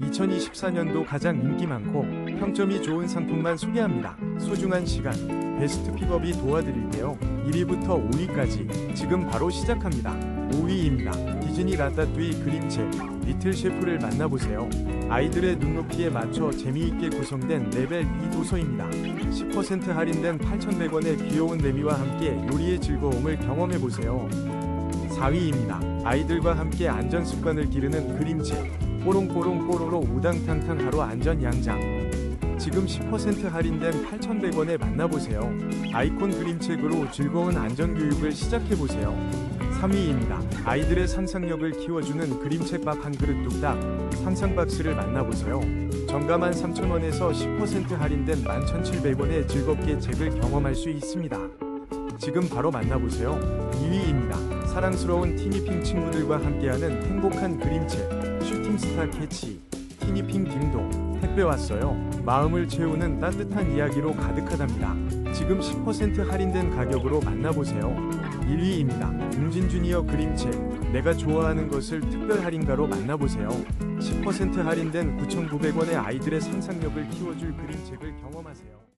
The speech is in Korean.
2024년도 가장 인기 많고 평점이 좋은 상품만 소개합니다. 소중한 시간, 베스트 픽업이 도와드릴게요. 1위부터 5위까지 지금 바로 시작합니다. 5위입니다. 디즈니 라따뚜이 그림책 리틀 셰프를 만나보세요. 아이들의 눈높이에 맞춰 재미있게 구성된 레벨 2 도서입니다. 10% 할인된 8,100원의 귀여운 레미와 함께 요리의 즐거움을 경험해보세요. 4위입니다. 아이들과 함께 안전 습관을 기르는 그림책 뽀롱뽀롱 뽀로로 우당탕탕 하루 안전 양장 지금 10% 할인된 8,100원에 만나보세요. 아이콘 그림책으로 즐거운 안전교육을 시작해보세요. 3위입니다. 아이들의 상상력을 키워주는 그림책 밥 한 그릇 뚝딱 상상박스를 만나보세요. 정가만 3,000원에서 10% 할인된 11,700원에 즐겁게 책을 경험할 수 있습니다. 지금 바로 만나보세요. 2위입니다. 사랑스러운 티니핑 친구들과 함께하는 행복한 그림책 슈팅스타 캐치 티니핑 딩동 택배 왔어요. 마음을 채우는 따뜻한 이야기로 가득하답니다. 지금 10% 할인된 가격으로 만나보세요. 1위입니다. 웅진 주니어 그림책 내가 좋아하는 것을 특별 할인가로 만나보세요. 10% 할인된 9,900원의 아이들의 상상력을 키워줄 그림책을 경험하세요.